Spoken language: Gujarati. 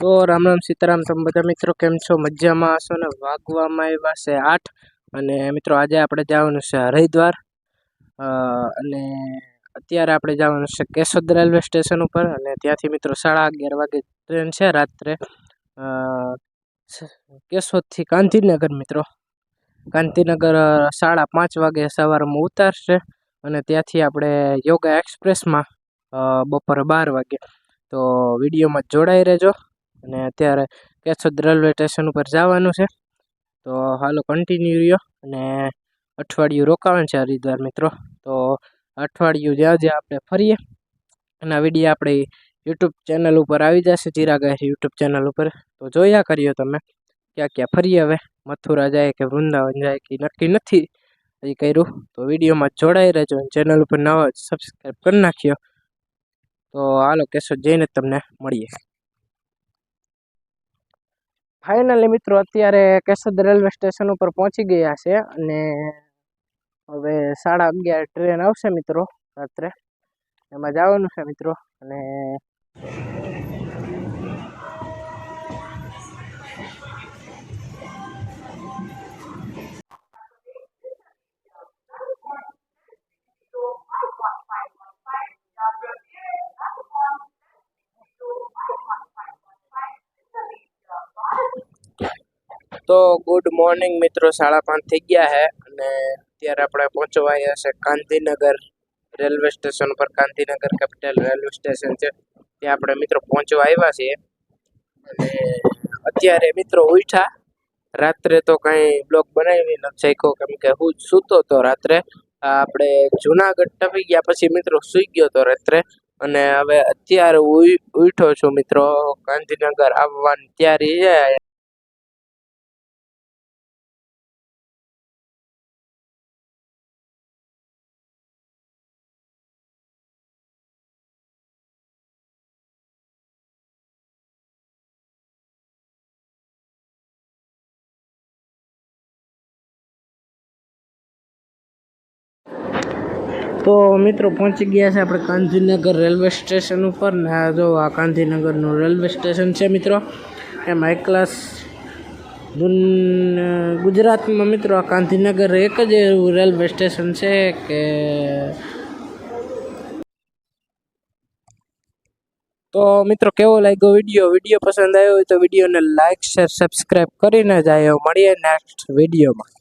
તો રામ રામ સીતારામ, તમે બધા મિત્રો કેમ છો? મજામાં હશો ને? વાગવામાં આવ્યા છે આઠ અને મિત્રો આજે આપણે જવાનું છે હરિદ્વાર. અને અત્યારે આપણે જવાનું છે કેશોદ રેલવે સ્ટેશન ઉપર અને ત્યાંથી મિત્રો સાડા અગિયાર વાગે ટ્રેન છે રાત્રે. કેશોદથી ગાંધીનગર મિત્રો. ગાંધીનગર સાડા પાંચ વાગે સવારમાં ઉતારશે અને ત્યાંથી આપણે યોગા એક્સપ્રેસમાં બપોરે બાર વાગે. તો વિડીયોમાં જોડાઈ રહેજો. અને અત્યારે કેશોદ રેલવે સ્ટેશન ઉપર જવાનું છે. તો હાલો કન્ટિન્યુ રહ્યો અને અઠવાડિયું રોકાવાનું છે હરિદ્વાર મિત્રો. તો અઠવાડિયું જ્યાં જ્યાં આપણે ફરીએ, એના વીડિયો આપણે યુટ્યુબ ચેનલ ઉપર આવી જશે, ચિરાગાહી યુટ્યુબ ચેનલ ઉપર. તો જોયા કર્યો તમે, ક્યાં ક્યાં ફરીએ હવે, મથુરા જાય કે વૃંદાવન જાય કે નક્કી નથી હજી કર્યું, તો વિડીયોમાં જોડાઈ રહેજો ચેનલ ઉપર નવા સબસ્ક્રાઈબ કરી નાખ્યો તો હાલો કેશો જઈને તમને મળીએ. ફાઇનલી મિત્રો, અત્યારે કેશોદ રેલવે સ્ટેશન ઉપર પહોંચી ગયા છે અને હવે સાડા અગિયાર ટ્રેન આવશે મિત્રો રાત્રે. એમાં જવાનું છે મિત્રો અને તો ગુડ મોર્નિંગ મિત્રો, સાડા પાંચ થઈ ગયા છે અને અત્યારે આપણે પહોંચવા આવ્યા છે ગાંધીનગર રેલવે સ્ટેશન પર. ગાંધીનગર કેપિટલ રેલવે સ્ટેશન છે. ત્યાં આપણે મિત્રો પહોંચવા આવ્યા છીએ. અને અત્યારે મિત્રો ઉઠ્યા. રાત્રે તો કાંઈ બ્લોગ બનાવી નથી શક્યો, કેમ કે હું સૂતો તો રાત્રે. આપણે જુનાગઢ ટપી ગયા પછી મિત્રો સૂઈ ગયો તો રાત્રે. અને હવે અત્યારે ઉઠો છું મિત્રો. ગાંધીનગર આવવાની તૈયારી છે તો મિત્રો પહોંચી ગયા છે આપણે ગાંધીનગર રેલવે સ્ટેશન ઉપર ને આ જો આ ગાંધીનગરનું રેલવે સ્ટેશન છે મિત્રો. એમ હાઈ ક્લાસ ગુજરાતમાં મિત્રો આ ગાંધીનગર એક જ એવું રેલવે સ્ટેશન છે કે તો મિત્રો કેવો લાગ્યો વીડિયો? વીડિયો પસંદ આવ્યો હોય તો વિડીયોને લાઈક શેર સબસ્ક્રાઈબ કરીને જ આવ્યો મળીએ નેક્સ્ટ વિડીયોમાં.